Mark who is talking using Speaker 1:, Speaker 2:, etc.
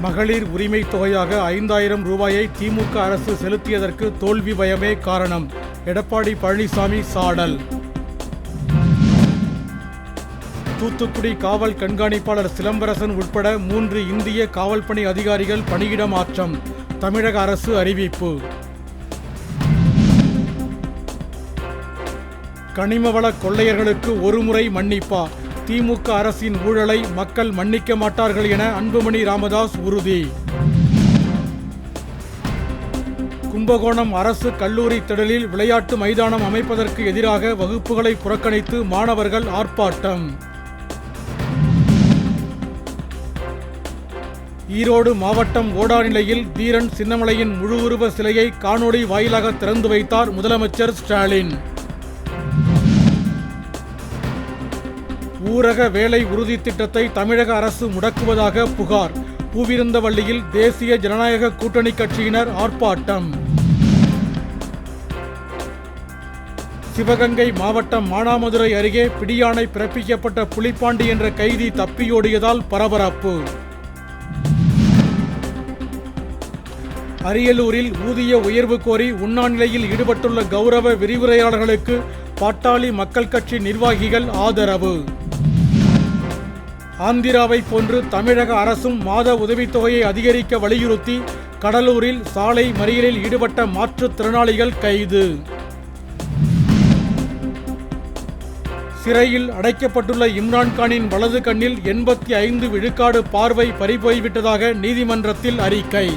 Speaker 1: மகளிர் உரிமை தொகையாக ஐந்தாயிரம் ரூபாயை திமுக அரசு செலுத்தியதற்கு தோல்வி பயமே காரணம். எடப்பாடி பழனிசாமி சாடல். தூத்துக்குடி காவல் கண்காணிப்பாளர் சிலம்பரசன் உட்பட மூன்று இந்திய காவல் பணி அதிகாரிகள் பணியிட மாற்றம். தமிழக அரசு அறிவிப்பு. கனிமவள கொள்ளையர்களுக்கு ஒருமுறை மன்னிப்பா. திமுக அரசின் ஊழலை மக்கள் மன்னிக்க மாட்டார்கள் என அன்புமணி ராமதாஸ் உறுதி. கும்பகோணம் அரசு கல்லூரி திடலில் விளையாட்டு மைதானம் அமைப்பதற்கு எதிராக வகுப்புகளை புறக்கணித்து மாணவர்கள் ஆர்ப்பாட்டம். ஈரோடு மாவட்டம் ஓடாநிலையில் தீரன் சின்னமலையின் முழு உருவ சிலையை காணொளி வாயிலாக திறந்து வைத்தார் முதலமைச்சர் ஸ்டாலின். ஊரக வேலை உறுதி திட்டத்தை தமிழக அரசு முடக்குவதாக புகார். பூவிருந்தவள்ளியில் தேசிய ஜனநாயக கூட்டணி கட்சியினர் ஆர்ப்பாட்டம். சிவகங்கை மாவட்டம் மானாமதுரை அருகே பிடியானை பிறப்பிக்கப்பட்ட புலிப்பாண்டி என்ற கைதி தப்பியோடியதால் பரபரப்பு. அரியலூரில் ஊதிய உயர்வு கோரி உண்ணாநிலையில் ஈடுபட்டுள்ள கௌரவ விரிவுரையாளர்களுக்கு பாட்டாளி மக்கள் கட்சி நிர்வாகிகள் ஆதரவு. ஆந்திராவை போன்று தமிழக அரசும் மாத உதவித்தொகையை அதிகரிக்க வலியுறுத்தி கடலூரில் சாலை மறியலில் ஈடுபட்ட மாற்றுத்திறனாளிகள் கைது. சிறையில் அடைக்கப்பட்டுள்ள இம்ரான்கானின் வலது கண்ணில் எண்பத்தி ஐந்து விழுக்காடு பார்வை பறிபோய்விட்டதாக நீதிமன்றத்தில் அறிக்கை.